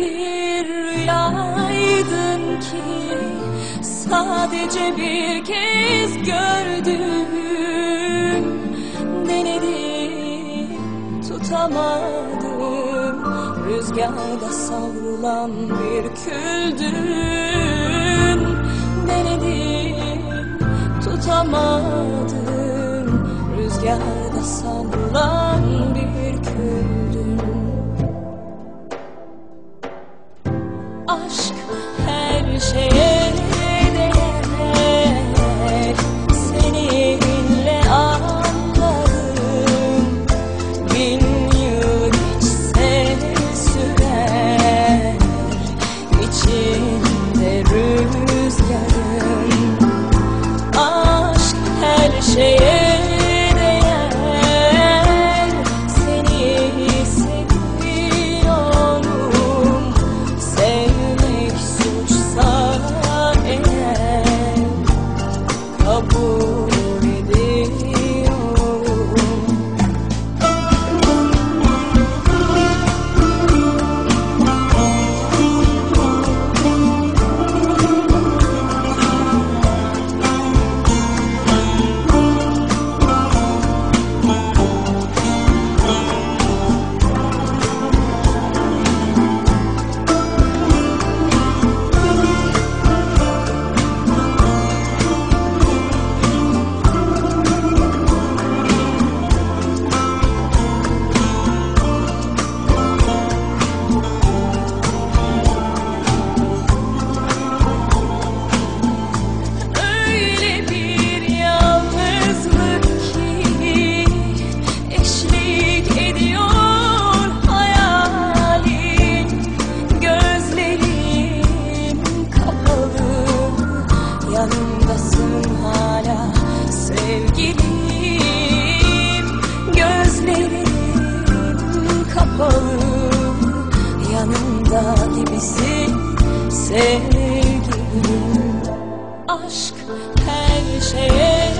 bir rüyaydın ki Sadece bir kez gördüm. Denedim tutamadım. Rüzgarda savrulan bir küldün Denedim tutamadım. Rüzgarda savrulan sevgilim Gözlerim kapalı yanımda gibisin sevgilim. Aşk her şeye